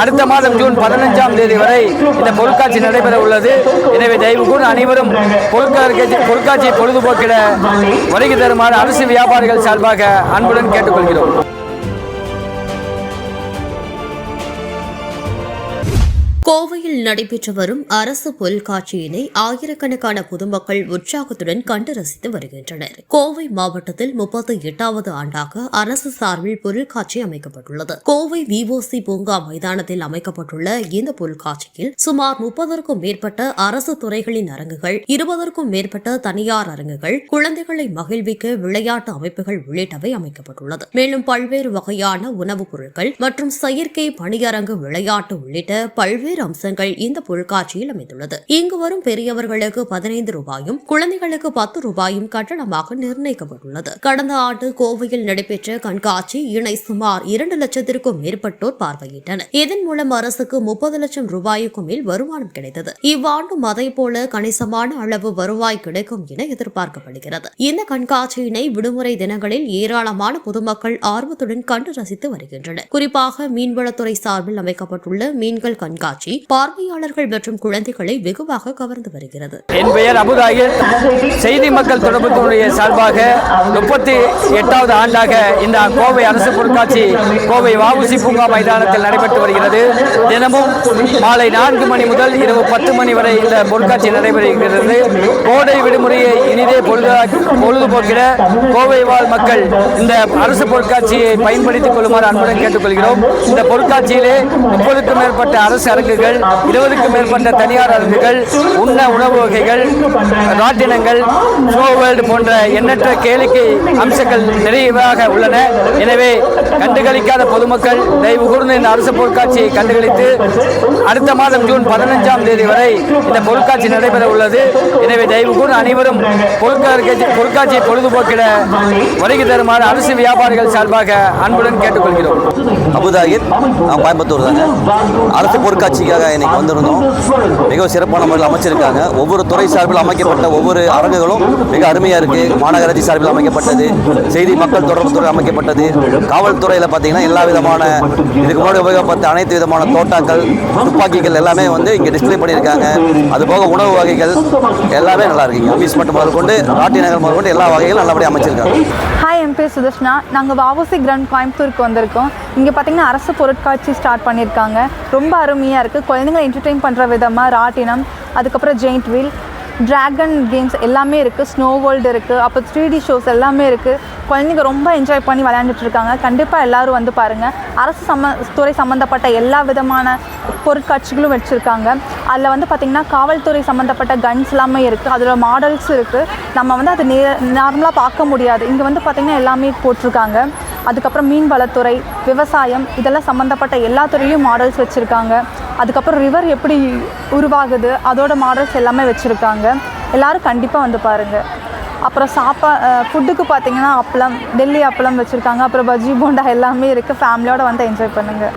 அடுத்த மாதம் ஜூன் பதினஞ்சாம் தேதி வரை இந்த பொருட்காட்சி நடைபெற உள்ளது. எனவே தயவு கூட அனைவரும் பொருட்காட்சி பொருட்காட்சியை பொழுதுபோக்கிட வருகை தருமாறு அரிசி வியாபாரிகள் சார்பாக அன்புடன் கேட்டுக்கொள்கிறோம். கோவையில் நடைபெற்று வரும் அரசு பொருட்காட்சியினை ஆயிரக்கணக்கான பொதுமக்கள் உற்சாகத்துடன் கண்டு ரசித்து வருகின்றனர். கோவை மாவட்டத்தில் முப்பத்தி எட்டாவது ஆண்டாக அரசு சார்பில் பொருட்காட்சி அமைக்கப்பட்டுள்ளது. கோவை விஓசி பூங்கா மைதானத்தில் அமைக்கப்பட்டுள்ள இந்த பொருட்காட்சியில் சுமார் முப்பதற்கும் மேற்பட்ட அரசு துறைகளின் அரங்குகள் இருபதற்கும் மேற்பட்ட தனியார் அரங்குகள் குழந்தைகளை மகிழ்விக்க விளையாட்டு அமைப்புகள் உள்ளிட்டவை அமைக்கப்பட்டுள்ளது. மேலும் பல்வேறு வகையான உணவுப் பொருட்கள் மற்றும் செயற்கை பணியரங்கு விளையாட்டு உள்ளிட்ட பல்வேறு அம்சங்கள் இந்த பொருட்காட்சியில் அமைந்துள்ளது. இங்கு வரும் பெரியவர்களுக்கு பதினைந்து ரூபாயும் குழந்தைகளுக்கு பத்து ரூபாயும் கட்டணமாக நிர்ணயிக்கப்பட்டுள்ளது. கடந்த ஆண்டு கோவையில் நடைபெற்ற கண்காட்சி இணை சுமார் இரண்டு லட்சத்திற்கும் மேற்பட்டோர் பார்வையிட்டனர். இதன் மூலம் அரசுக்கு முப்பது லட்சம் ரூபாய்க்கும் மேல் வருமானம் கிடைத்தது. இவ்வாண்டும் அதை போல கணிசமான அளவு வருவாய் கிடைக்கும் என எதிர்பார்க்கப்படுகிறது. இந்த கண்காட்சியினை விடுமுறை தினங்களில் ஏராளமான பொதுமக்கள் ஆர்வத்துடன் கண்டு ரசித்து வருகின்றனர். குறிப்பாக மீன்வளத்துறை சார்பில் அமைக்கப்பட்டுள்ள மீன்கள் கண்காட்சி பார்வையாளர்கள் மற்றும் குழந்தைகளை வெகுவாக கவர்ந்து வருகிறது. என் பெயர் அபுதாகிர் செய்தி மக்கள் தொடர்புத்துறைய சார்பாக முப்பத்தி எட்டாவது ஆண்டாக இந்த கோவை அரசு பொருட்காட்சி கோவை வாவுசி பூங்கா மைதானத்தில் நடைபெற்று வருகிறது. தினமும் மாலை நான்கு மணி முதல் இரவு பத்து மணி வரை இந்த பொருட்காட்சி நடைபெறுகிறது. கோடை விடுமுறையை இனிதே பொழுது பொழுதுபோக்கிட கோவை வாழ் மக்கள் இந்த அரசு பொருட்காட்சியை பயன்படுத்திக் கொள்ளுமாறு அன்புடன் கேட்டுக்கொள்கிறோம். இந்த பொருட்காட்சியிலே முப்பதுக்கும் மேற்பட்ட அரசு அரங்கு அரங்குகள் இருபதுக்கும் மேற்பட்ட தனியார் அரங்குகள் உண்ண உணவு வகைகள் ராட்டினங்கள் ஸ்னோ வேர்ல்டு போன்ற எண்ணற்ற கேளிக்கை அம்சங்கள் நிறைவாக உள்ளன. எனவே கண்டுகளிக்காத பொதுமக்கள் தயவு கூர்ந்து இந்த அரசு பொருட்காட்சியை கண்டுகளித்து அடுத்த மாதம் ஜூன் பதினஞ்சாம் தேதி வரை இந்த பொருட்காட்சி நடைபெற உள்ளது. எனவே தயவு கூர்ந்து அனைவரும் பொருட்காட்சி பொருட்காட்சியை பொழுதுபோக்கிட வருகை தருமாறு அரசு வியாபாரிகள் சார்பாக அன்புடன் கேட்டுக்கொள்கிறோம். அபுதாகிர் நான் கோயம்புத்தூர் தாங்க அரசு பொருட்காட்சிக்காக இன்றைக்கி வந்திருந்தோம். மிகவும் சிறப்பான முறையில் அமைச்சிருக்காங்க. ஒவ்வொரு துறை சார்பில் அமைக்கப்பட்ட ஒவ்வொரு அரங்குகளும் மிக அருமையாக இருக்குது மாநகராட்சி சார்பில் அமைக்கப்பட்டது செய்தி மக்கள் தொடர்புத்துறை அமைக்கப்பட்டது காவல்துறையில் பார்த்தீங்கன்னா எல்லா விதமான இதுக்கு முன்னாடி உபயோகப்பட்ட அனைத்து விதமான தோட்டாக்கள் துப்பாக்கிகள் எல்லாமே வந்து இங்கே டிஸ்ப்ளே பண்ணியிருக்காங்க. அதுபோக உணவு வகைகள் எல்லாமே நல்லா இருக்குங்க அம்யூஸ்மெண்ட் மட்டும் கொண்டு ராட்டி நகர் முதற்கொண்டு எல்லா வகைகளும் நல்லபடியாக அமைச்சிருக்காங்க. ஹாய் என் பேர் சுதர்ஷ்னா. நாங்கள் வாவோசி கிராண்ட் கோயம்புத்தூருக்கு வந்திருக்கோம். இங்கே பார்த்தீங்கன்னா அரசு பொருட்காட்சி ஸ்டார்ட் பண்ணியிருக்காங்க. ரொம்ப அருமையாக இருக்குது குழந்தைங்களை என்டர்டெயின் பண்ணுற விதமாக ராட்டினம் அதுக்கப்புறம் ஜெயிண்ட் வீல் ட்ராகன் கேம்ஸ் எல்லாமே இருக்குது ஸ்னோ வேர்ல்டு இருக்குது அப்போ த்ரீ டி ஷோஸ் எல்லாமே இருக்குது குழந்தைங்க ரொம்ப என்ஜாய் பண்ணி விளையாண்டுட்டு இருக்காங்க. கண்டிப்பாக எல்லாரும் வந்து பாருங்கள் அரசு சம்ம துறை சம்மந்தப்பட்ட எல்லா விதமான பொருட்காட்சிகளும் வச்சுருக்காங்க. அதில் வந்து பார்த்திங்கன்னா காவல்துறை சம்மந்தப்பட்ட கன்ஸ் எல்லாமே இருக்குது அதில் மாடல்ஸ் இருக்குது நம்ம வந்து அது நே நார்மலாக பார்க்க முடியாது. இங்கே வந்து பார்த்திங்கன்னா எல்லாமே போட்டிருக்காங்க. அதுக்கப்புறம் மீன் வளத்துறை விவசாயம் இதெல்லாம் சம்மந்தப்பட்ட எல்லா துறையிலையும் மாடல்ஸ் வச்சுருக்காங்க. அதுக்கப்புறம் ரிவர் எப்படி உருவாகுது அதோட மாடல்ஸ் எல்லாமே வச்சுருக்காங்க. எல்லோரும் கண்டிப்பாக வந்து பாருங்கள் அப்புறம் சாப்பா ஃபுட்டுக்கு பார்த்தீங்கன்னா அப்பளம் டெல்லி அப்பளம் வச்சுருக்காங்க. அப்புறம் பஜ்ஜி போண்டா எல்லாமே இருக்குது ஃபேமிலியோடு வந்து என்ஜாய் பண்ணுங்கள்